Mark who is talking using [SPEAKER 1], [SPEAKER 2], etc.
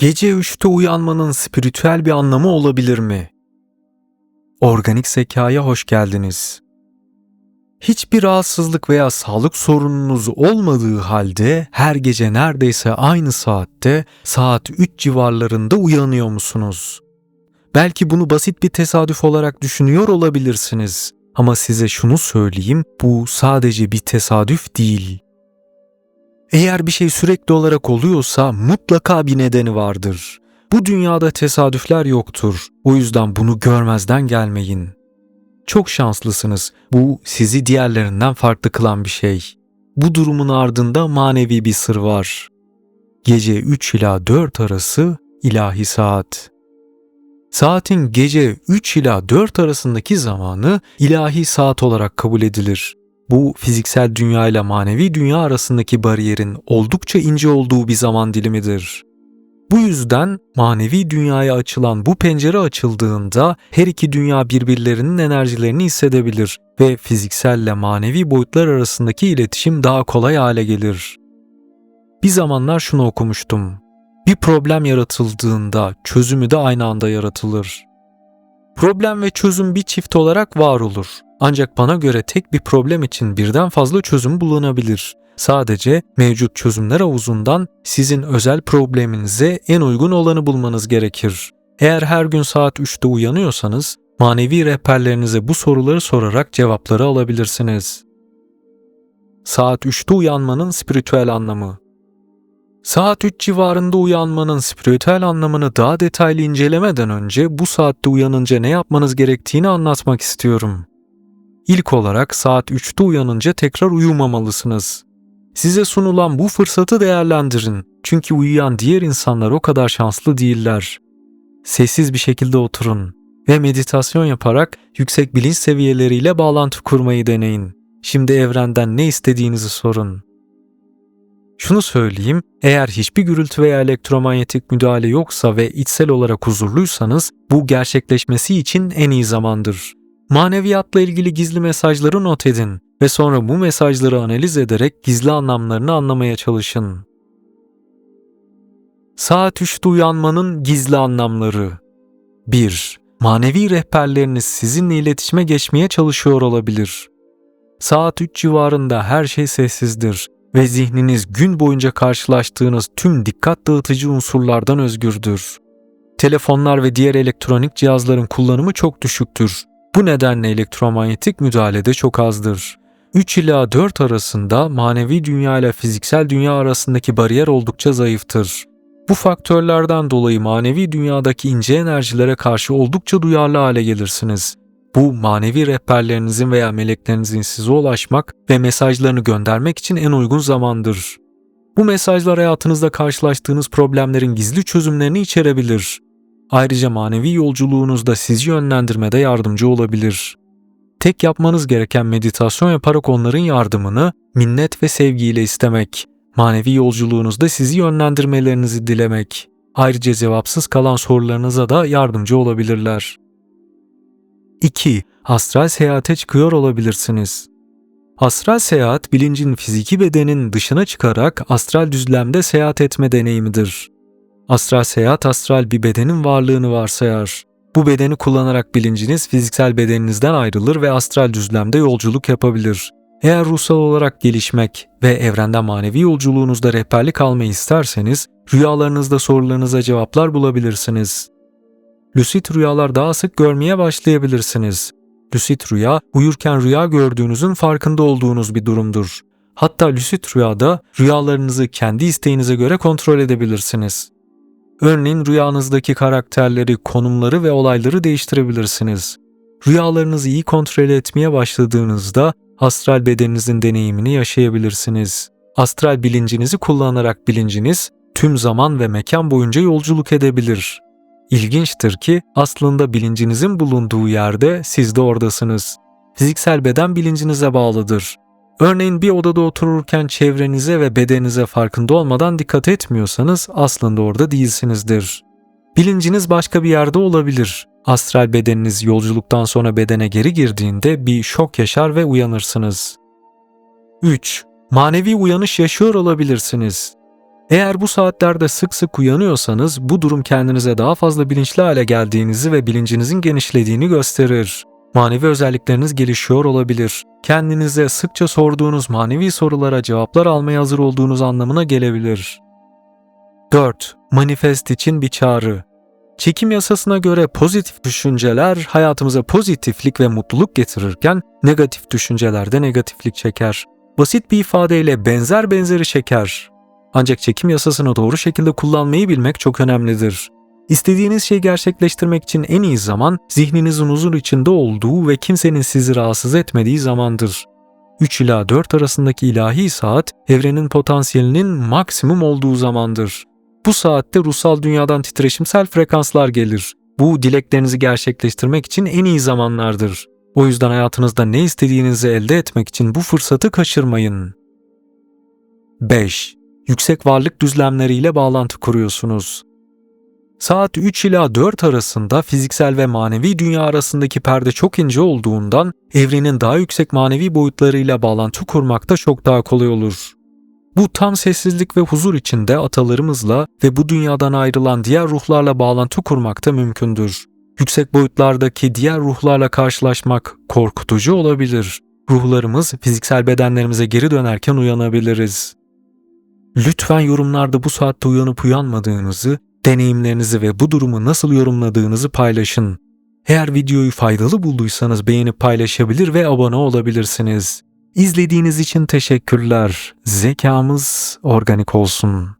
[SPEAKER 1] Gece 3'te uyanmanın spiritüel bir anlamı olabilir mi? Organik zekaya hoş geldiniz. Hiçbir rahatsızlık veya sağlık sorununuz olmadığı halde her gece neredeyse aynı saatte saat 3 civarlarında uyanıyor musunuz? Belki bunu basit bir tesadüf olarak düşünüyor olabilirsiniz. Ama size şunu söyleyeyim, bu sadece bir tesadüf değil. Eğer bir şey sürekli olarak oluyorsa mutlaka bir nedeni vardır. Bu dünyada tesadüfler yoktur. O yüzden bunu görmezden gelmeyin. Çok şanslısınız. Bu sizi diğerlerinden farklı kılan bir şey. Bu durumun ardında manevi bir sır var. Gece 3 ila 4 arası ilahi saat. Saatin gece 3 ila 4 arasındaki zamanı ilahi saat olarak kabul edilir. Bu fiziksel dünya ile manevi dünya arasındaki bariyerin oldukça ince olduğu bir zaman dilimidir. Bu yüzden manevi dünyaya açılan bu pencere açıldığında her iki dünya birbirlerinin enerjilerini hissedebilir ve fizikselle manevi boyutlar arasındaki iletişim daha kolay hale gelir. Bir zamanlar şunu okumuştum. Bir problem yaratıldığında çözümü de aynı anda yaratılır. Problem ve çözüm bir çift olarak var olur. Ancak bana göre tek bir problem için birden fazla çözüm bulunabilir. Sadece mevcut çözümler havuzundan sizin özel probleminize en uygun olanı bulmanız gerekir. Eğer her gün saat 3'te uyanıyorsanız manevi rehberlerinize bu soruları sorarak cevapları alabilirsiniz. Saat 3'te uyanmanın spiritüel anlamı Saat 3 civarında uyanmanın spiritüel anlamını daha detaylı incelemeden önce bu saatte uyanınca ne yapmanız gerektiğini anlatmak istiyorum. İlk olarak saat 3'te uyanınca tekrar uyumamalısınız. Size sunulan bu fırsatı değerlendirin. Çünkü uyuyan diğer insanlar o kadar şanslı değiller. Sessiz bir şekilde oturun ve meditasyon yaparak yüksek bilinç seviyeleriyle bağlantı kurmayı deneyin. Şimdi evrenden ne istediğinizi sorun. Şunu söyleyeyim, eğer hiçbir gürültü veya elektromanyetik müdahale yoksa ve içsel olarak huzurluysanız bu gerçekleşmesi için en iyi zamandır. Maneviyatla ilgili gizli mesajları not edin ve sonra bu mesajları analiz ederek gizli anlamlarını anlamaya çalışın. Saat 3'te uyanmanın gizli anlamları 1. Manevi rehberleriniz sizinle iletişime geçmeye çalışıyor olabilir. Saat 3 civarında her şey sessizdir ve zihniniz gün boyunca karşılaştığınız tüm dikkat dağıtıcı unsurlardan özgürdür. Telefonlar ve diğer elektronik cihazların kullanımı çok düşüktür. Bu nedenle elektromanyetik müdahalede çok azdır. 3 ila 4 arasında manevi dünya ile fiziksel dünya arasındaki bariyer oldukça zayıftır. Bu faktörlerden dolayı manevi dünyadaki ince enerjilere karşı oldukça duyarlı hale gelirsiniz. Bu manevi rehberlerinizin veya meleklerinizin size ulaşmak ve mesajlarını göndermek için en uygun zamandır. Bu mesajlar hayatınızda karşılaştığınız problemlerin gizli çözümlerini içerebilir. Ayrıca manevi yolculuğunuzda sizi yönlendirmede yardımcı olabilir. Tek yapmanız gereken meditasyon yaparak onların yardımını minnet ve sevgiyle istemek. Manevi yolculuğunuzda sizi yönlendirmelerinizi dilemek. Ayrıca cevapsız kalan sorularınıza da yardımcı olabilirler. 2. Astral seyahate çıkıyor olabilirsiniz. Astral seyahat bilincin fiziki bedenin dışına çıkarak astral düzlemde seyahat etme deneyimidir. Astral seyahat astral bir bedenin varlığını varsayar. Bu bedeni kullanarak bilinciniz fiziksel bedeninizden ayrılır ve astral düzlemde yolculuk yapabilir. Eğer ruhsal olarak gelişmek ve evrenden manevi yolculuğunuzda rehberlik almayı isterseniz, rüyalarınızda sorularınıza cevaplar bulabilirsiniz. Lucid rüyalar daha sık görmeye başlayabilirsiniz. Lucid rüya, uyurken rüya gördüğünüzün farkında olduğunuz bir durumdur. Hatta lucid rüyada rüyalarınızı kendi isteğinize göre kontrol edebilirsiniz. Örneğin rüyanızdaki karakterleri, konumları ve olayları değiştirebilirsiniz. Rüyalarınızı iyi kontrol etmeye başladığınızda astral bedeninizin deneyimini yaşayabilirsiniz. Astral bilincinizi kullanarak bilinciniz tüm zaman ve mekan boyunca yolculuk edebilir. İlginçtir ki aslında bilincinizin bulunduğu yerde siz de oradasınız. Fiziksel beden bilincinize bağlıdır. Örneğin bir odada otururken çevrenize ve bedeninize farkında olmadan dikkat etmiyorsanız aslında orada değilsinizdir. Bilinciniz başka bir yerde olabilir. Astral bedeniniz yolculuktan sonra bedene geri girdiğinde bir şok yaşar ve uyanırsınız. 3. Manevi uyanış yaşıyor olabilirsiniz. Eğer bu saatlerde sık sık uyanıyorsanız bu durum kendinize daha fazla bilinçli hale geldiğinizi ve bilincinizin genişlediğini gösterir. Manevi özellikleriniz gelişiyor olabilir. Kendinize sıkça sorduğunuz manevi sorulara cevaplar almaya hazır olduğunuz anlamına gelebilir. 4. Manifest için bir çağrı. Çekim yasasına göre pozitif düşünceler hayatımıza pozitiflik ve mutluluk getirirken negatif düşünceler de negatiflik çeker. Basit bir ifadeyle benzer benzeri çeker. Ancak çekim yasasını doğru şekilde kullanmayı bilmek çok önemlidir. İstediğiniz şeyi gerçekleştirmek için en iyi zaman zihninizin huzur içinde olduğu ve kimsenin sizi rahatsız etmediği zamandır. 3 ila 4 arasındaki ilahi saat evrenin potansiyelinin maksimum olduğu zamandır. Bu saatte ruhsal dünyadan titreşimsel frekanslar gelir. Bu dileklerinizi gerçekleştirmek için en iyi zamanlardır. O yüzden hayatınızda ne istediğinizi elde etmek için bu fırsatı kaçırmayın. 5. Yüksek varlık düzlemleriyle bağlantı kuruyorsunuz. Saat 3 ila 4 arasında fiziksel ve manevi dünya arasındaki perde çok ince olduğundan evrenin daha yüksek manevi boyutlarıyla bağlantı kurmakta çok daha kolay olur. Bu tam sessizlik ve huzur içinde atalarımızla ve bu dünyadan ayrılan diğer ruhlarla bağlantı kurmak da mümkündür. Yüksek boyutlardaki diğer ruhlarla karşılaşmak korkutucu olabilir. Ruhlarımız fiziksel bedenlerimize geri dönerken uyanabiliriz. Lütfen yorumlarda bu saatte uyanıp uyanmadığınızı, deneyimlerinizi ve bu durumu nasıl yorumladığınızı paylaşın. Eğer videoyu faydalı bulduysanız beğenip paylaşabilir ve abone olabilirsiniz. İzlediğiniz için teşekkürler. Zekamız organik olsun.